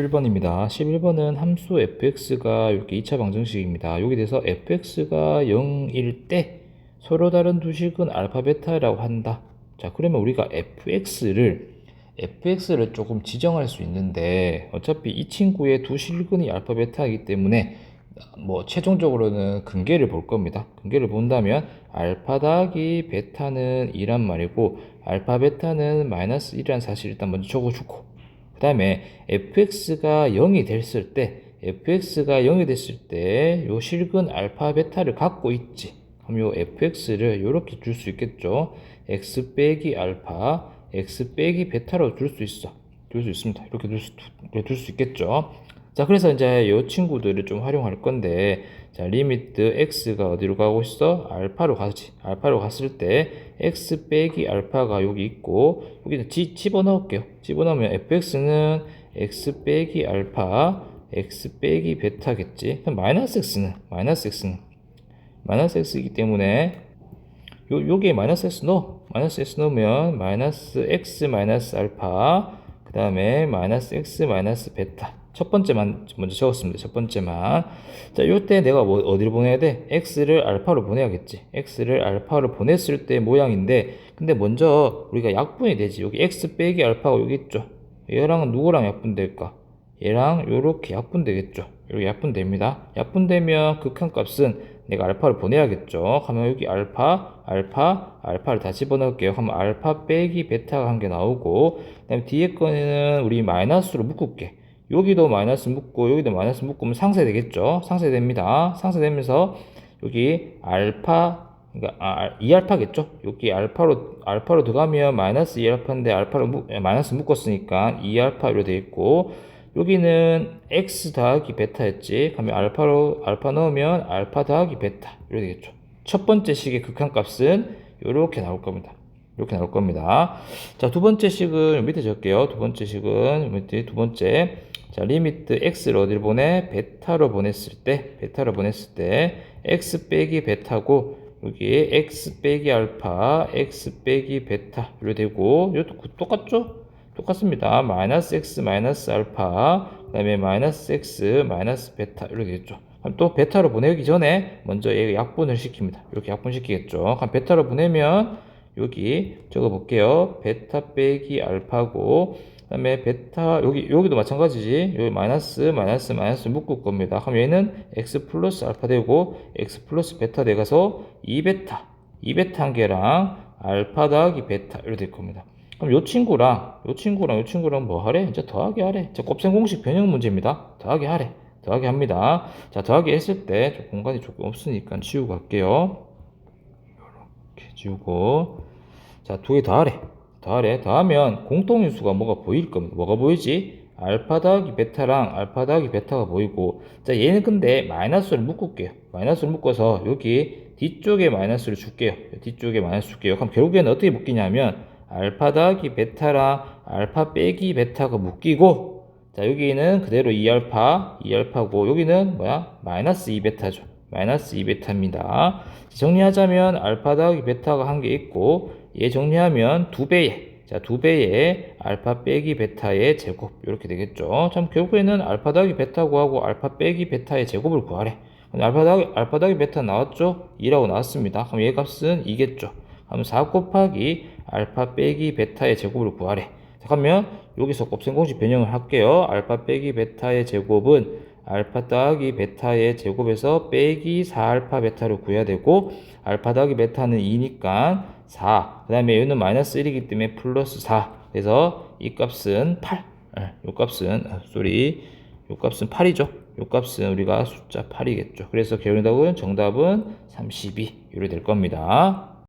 11번입니다. 11번은 함수 fx가 이렇게 2차 방정식입니다. 여기 대해서 fx가 0일 때 서로 다른 두 식은 알파 베타라고 한다. 자, 그러면 우리가 fx를 fx를 조금 지정할 수 있는데 어차피 이 친구의 두 실근이 알파 베타이기 때문에 뭐 최종적으로는 근계를 볼 겁니다. 근계를 본다면 알파 더하기 베타는 2란 말이고 알파 베타는 마이너스 1이라는 사실 일단 먼저 적어주고 그 다음에 fx가 0이 됐을 때 fx가 0이 됐을 때 요 실근 알파 베타를 갖고 있지. 그럼 요 fx를 이렇게 줄 수 있겠죠? x 빼기 알파 x 빼기 베타로 줄 수 있어. 줄 수 있습니다. 이렇게 둘 수, 이렇게 둘수 있겠죠 자 그래서 이제 요 친구들을 좀 활용할 건데 자 리미트 x가 어디로 가고 있어? 알파로 가지 알파로 갔을 때 x 빼기 알파가 여기 있고 여기는 지, 집어넣을게요. 집어넣으면 fx는 x 빼기 알파 x 빼기 베타겠지? 그럼 마이너스 x는 마이너스 x는 마이너스 x이기 때문에 요, 요게 마이너스 x 넣어. 마이너스 x 넣으면 마이너스 x 마이너스 알파 그 다음에 마이너스 x 마이너스 베타 첫 번째만 먼저 적었습니다. 첫 번째만. 자 요때 내가 뭐 어디로 보내야 돼? X를 알파로 보내야겠지. X를 알파로 보냈을 때 모양인데 근데 먼저 우리가 약분이 되지. 여기 x 빼기 알파가 여기 있죠. 얘랑은 누구랑 약분될까? 얘랑 요렇게 약분되겠죠. 이렇게 약분됩니다. 약분되면 극한값은 내가 알파를 보내야겠죠. 하면 여기 알파, 알파, 알파를 다 집어넣을게요. 하면 알파 빼기 베타가 한 개 나오고, 그 다음에 뒤에 거는 우리 마이너스로 묶을게. 여기도 마이너스 묶고, 여기도 마이너스 묶으면 상쇄되겠죠. 상쇄됩니다. 상쇄되면서 여기 알파, 그러니까 아, 2알파겠죠. 여기 알파로 알파로 들어가면 마이너스 2알파인데 알파로 묶, 마이너스 묶었으니까 2알파로 되어 있고 여기는 x 더하기 베타였지. 그러면 알파로 알파 넣으면 알파 더하기 베타 이렇게 되겠죠. 첫 번째 식의 극한값은 이렇게 나올 겁니다. 이렇게 나올 겁니다. 자, 두 번째 식은 밑에 적게요. 두 번째 식은 밑에 두 번째. 자, 리미트 x를 어디로 보내? 베타로 보냈을 때, 베타로 보냈을 때 x 빼기 베타고 여기 x 빼기 알파, x 빼기 베타 이렇게 되고 이것도 똑같죠? 똑같습니다. 마이너스 x 마이너스 알파 그 다음에 마이너스 x 마이너스 베타 이렇게 됐죠. 그럼 또 베타로 보내기 전에 먼저 얘 약분을 시킵니다. 이렇게 약분시키겠죠. 그럼 베타로 보내면 여기 적어 볼게요. 베타 빼기 알파고 그다음에 베타 여기 여기도 마찬가지지. 여기 마이너스 마이너스 마이너스 묶을 겁니다. 그럼 얘는 x 플러스 알파 되고 x 플러스 베타 돼 가서 2베타 2베타 한 개랑 알파 더하기 베타 이렇게 될 겁니다. 그럼 요 친구랑 요 친구랑 요 친구랑 뭐 하래? 이제 더하기 하래. 자, 곱셈 공식 변형 문제입니다. 더하기 하래. 더하기 합니다. 자, 더하기 했을 때 공간이 조금 없으니까 지우고 갈게요. 이렇게 지우고 자, 두 개 더하래. 더하래. 더하면 공통인수가 뭐가 보일 겁니다. 뭐가 보이지? 알파 더하기 베타랑 알파 더하기 베타가 보이고 자, 얘는 근데 마이너스를 묶을게요. 마이너스를 묶어서 여기 뒤쪽에 마이너스를 줄게요. 뒤쪽에 마이너스 줄게요. 그럼 결국에는 어떻게 묶이냐면 알파 더하기 베타랑 알파 빼기 베타가 묶이고 자 여기는 그대로 2알파 2알파고 여기는 뭐야 마이너스 2베타죠 마이너스 2베타입니다 정리하자면 알파 더하기 베타가 한 개 있고 얘 정리하면 두 배의 자, 두 배의 알파 빼기 베타의 제곱 이렇게 되겠죠. 참 결국에는 알파 더하기 베타 구하고 알파 빼기 베타의 제곱을 구하래. 알파 더하기 알파 더하기 베타 나왔죠? 2라고 나왔습니다. 그럼 얘 값은 2겠죠. 그럼 4 곱하기 알파 빼기 베타의 제곱을 구하래. 잠깐만 여기서 곱셈 공식 변형을 할게요. 알파 빼기 베타의 제곱은 알파 더하기 베타의 제곱에서 빼기 4알파 베타를 구해야 되고 알파 더하기 베타는 2니까 4. 그 다음에 얘는 마이너스 1이기 때문에 플러스 4. 그래서 이 값은 8. 이 값은 쏘리 이 값은 8이죠. 이 값은 우리가 숫자 8이겠죠. 그래서 결론적은 정답은 32 이렇게 될 겁니다.